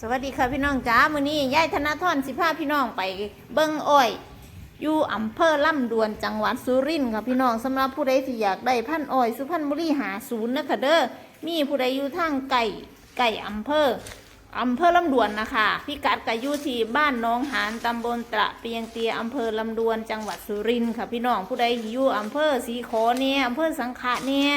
สวัสดีค่ะพี่น้องจ้ามื้อนี้ยายธนาธรสิพาพี่น้องไปเบิ่งอ้อยอยู่อำเภอลำดวนจังหวัดสุรินทร์ค่ะพี่น้องสำหรับผู้ใดที่อยากได้พันอ้อยสุพรรณบุรีหาศูนย์นะคะเด้อมีผู้ใดอยู่ทางไก่ไก่อำเภออำเภอลำดวนนะคะพิกัดก็อยู่ที่บ้านน้องหานตำบลตระเปียงเตียอำเภอลำดวนจังหวัดสุรินทร์ค่ะพี่น้องผู้ใดอยู่อำเภอศรีขอเนี่ยอำเภอสังขะเนี่ย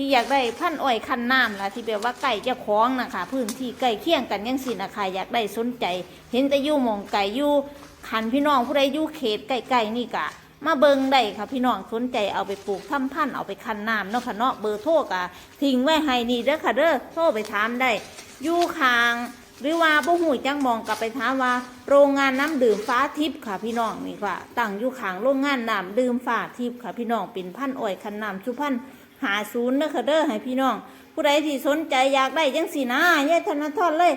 ที่อยากได้พันอ้อยคันน้ำล่ะที่แบบว่าไก่เจ้าของนะคะพื้นที่ใกล้เคียงกันยังสินะคะอยากได้สนใจ เห็นแต่ยู่มองไก่ยู่คันพี่น้องผู้ใดยู่เขตใกล้ๆนี่กะมาเบิงได้ค่ะพี่น้องสนใจเอาไปปลูกทำพันเอาไปคันน้ำเนาะค่ะเนาะเบอร์โทรกะทิ้งไว้ให้นี่เด้อค่ะเด้อโทรไปถามได้อยู่คางหรือว่าบ่หูจังมองกลับไปถามว่า โรงงานน้ำดื่มฟ้าทิพย์ค่ะพี่น้องนี่ค่ะตั้งอยู่ขางโรงงานน้ำดื่มฟ้าทิพย์ค่ะพี่น้องเป็นพันอ้อยคันน้ำสุพรรณ หาศูนย์เด้อค่ะเด้อให้พี่น้อง ผู้ใดที่สนใจอยากได้จังสีนะยายธนทรเลย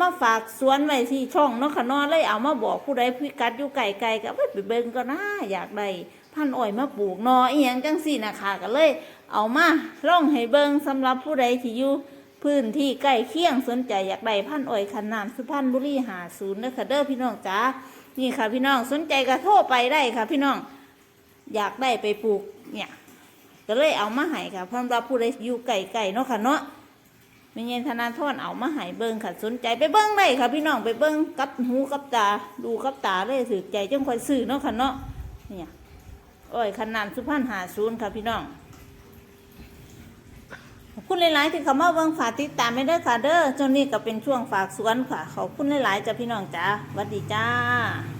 มาฝากสวนไว้ที่ช่องเนาะค่ะนอเลยเอามาบอกผู้ใดพิกัดอยู่ไกลๆก็ไปไปเบิ่งก็นะอยากได้พันอ้อยมาปลูกนออีหยังจังสีนะคะก็เลย เอามาล่องให้เบิ่งสำหรับผู้ใดที่อยู่พื้นที่ใกล้เคียงสนใจอยากได้พันอ้อยคันน้ำสุพรรณบุรีหาศูนย์เด้อค่ะเด้อพี่น้องจ้านี่ค่ะพี่น้องสนใจก็โทรไปได้ค่ะ พี่น้องอยากได้ไปปลูกเนี่ย ก็เลยเอามาให้ค่ะพราะว่าผู้ใดอยู่ไก่ๆเนาะค่ะเนาะไม่เย็นธนาทอนเอามาให้เบิ่งค่ะสนใจไปเบิ่งได้ค่ะพี่น้องไปเบิ่งกับหูกับตาดูกับตาเลยถือใจจังคอยซื้อเนาะค่ะเนาะเนี่ยโอ้ยขนาดสุพรรณหาศูนย์ค่ะพี่น้องขอบคุณหลายๆที่เขามาเบิ่งฝากติดตามไม่ได้ค่ะเด้อจนนี้ก็เป็นช่วงฝากสวนค่ะขอบคุณหลายๆจ้ะพี่น้องจ้าสวัสดีจ้า